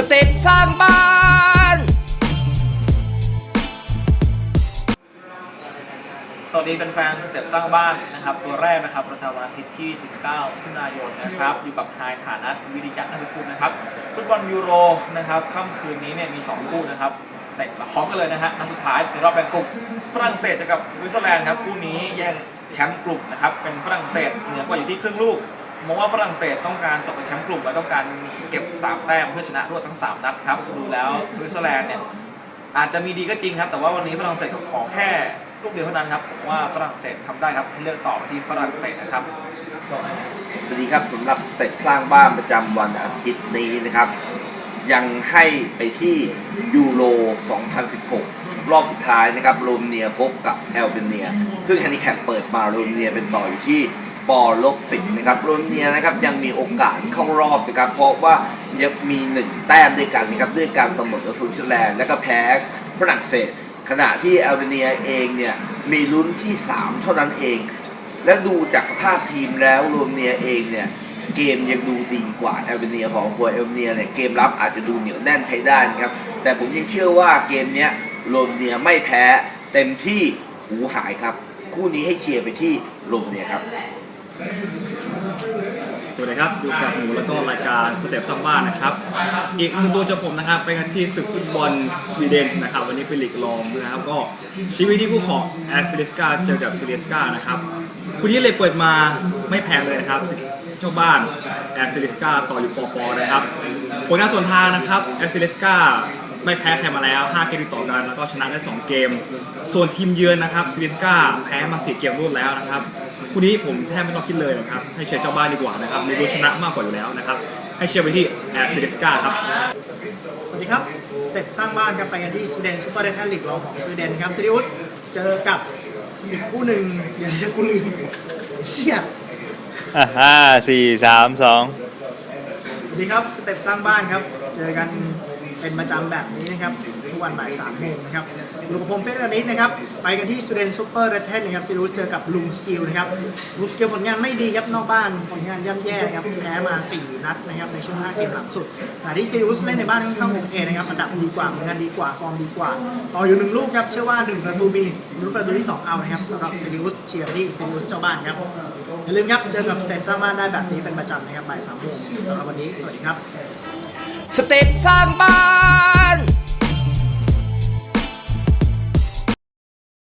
สเต็ปสร้างบ้าน สวัสดีแฟนๆสเต็ปสร้างบ้านนะครับ ตัวแรกนะครับประจำวันอาทิตย์ที่ 19มิถุนายนนะครับ อยู่กับไฮฐานัทวิริยะนักกุลนะครับ ฟุตบอลยูโรนะครับค่ำคืนนี้เนี่ยมี 2 คู่นะครับเตะพร้อมกันเลยนะฮะนัดสุดท้ายในรอบแบ่งกลุ่มฝรั่งเศสเจะกับสวิตเซอร์แลนด์ครับคู่นี้แย่งแชมป์กลุ่มนะครับเป็นฝรั่งเศสเหนือกว่าอยู่ที่ครึ่งลูก มองว่าฝรั่งเศสต้องการจบเป็นแชมป์กลุ่มและต้องการเก็บสามแต้มเพื่อชนะรวดทั้งสามนัดครับดูแล้วสวิตเซอร์แลนด์เนี่ยอาจจะมีดีก็จริงครับ แต่ว่าวันนี้ฝรั่งเศสก็ขอแค่ลูกเดียวเท่านั้นครับผมว่าฝรั่งเศสทำได้ครับให้เลือกต่อที่ฝรั่งเศสนะครับสวัสดีครับสำหรับสเต็ปสร้างบ้านประจำวันอาทิตย์นี้นะครับ ยังให้ไปที่ยูโร 2016 รอบสุดท้ายนะครับโรมเนียพบกับแอลเบเนีย ซึ่งแฮนดิแคปเปิดมาโรมเนียเป็นต่ออยู่ที่ ปอลบสิบนะครับโรมาเนียนะครับยังมีโอกาสเข้ารอบนะครับเพราะว่ายังมีหนึ่งแต้มด้วยกันนะครับด้วยการเสมอกับสวิตเซอร์แลนด์และก็แพ้ฝรั่งเศส ขณะที่แอลเบเนียเองเนี่ยมีลุ้นที่ 3 เท่านั้นเอง และดูจากสภาพทีมแล้วโรมเนียเองเนี่ยเกมยังดูดีกว่าแอลเบเนียของครัวแอลเบเนียเนี่ยเกมรับอาจจะดูเหนียวแน่นใช้ได้นะครับแต่ผมยังเชื่อว่าเกมเนี้ยโรมเนียไม่แพ้เต็มที่หูหายครับ คู่นี้ให้เชียร์ไปที่โรมเนียครับ สวัสดีครับอยู่กับหมูแล้วก็รายการสเต็ปซัมบ้านนะครับ อีกหนึ่งตัวจากผมนะครับ ไปกันที่ศึกฟุตบอลสวีเดนนะครับ วันนี้เป็นลีกรองด้วยนะครับก็ชีวิตที่คู่ของแอสซิลิสกาเจอกับซิเลสกานะครับคู่นี้เลยเปิดมาไม่แพ้เลยนะครับเจ้าบ้านแอสซิลิสกาต่ออยู่ปอปอนะครับผลงานส่วนทางนะครับแอสซิลิสกาไม่แพ้ใครมาแล้ว 5 เกมติดต่อกันแล้วก็ชนะได้ 2 เกม ส่วนทีมเยือนนะครับซิลิสกาแพ้มา 4 เกมรวดแล้วนะครับ คู่นี้ผมแทบไม่ต้องคิดเลยนะครับ ให้เชียร์เจ้าบ้านดีกว่านะครับมีรู้ชนะมากกว่าอยู่แล้วนะครับ ให้เชียร์ไปที่แอร์ซิลิสกาครับ สวัสดีครับ สเต็ปสร้างบ้านครับไปกันที่สวีเดนซูเปอร์เดนลีกรองของสวีเดนครับซิริอุสเจอกับอีกคู่หนึ่งเดี๋ยวจะกูลืมเฮียอะห้าสี่สามสองสวัสดีครับสเต็ปสร้างบ้านครับ เจอกันเป็นประจำแบบนี้นะครับ ทุกวันบ่ายสามโมงนะครับอยู่กับผมเฟสนิดนะครับ ไปกันที่สวีเดนซูเปอร์เรดเทนนะครับซิริอุสเจอกับลุงสกิลนะครับลุงสกิลผลงานไม่ดีครับนอกบ้านผลงานย่ำแย่ครับแพ้มา 4 นัดนะครับในช่วง 5 เกมหลังสุดแต่ที่ซิริอุสเล่นในบ้านค่อนข้างโอเคนะครับอันดับดีกว่าผลงานดีกว่าฟอร์มดีกว่า ต่ออยู่หนึ่งลูกครับเชื่อว่าหนึ่งประตูมีลุ้นประตูที่สองเอานะครับสำหรับซิริอุสเชียร์ที่ซิริอุสเจ้าบ้านครับอย่าลืมครับเจอกับสเต็ปสร้างบ้านได้แบบนี้เป็นประจำนะครับบ่ายสามโมงสำหรับวันนี้สวัสดีครับสเต็ปสร้างบ้าน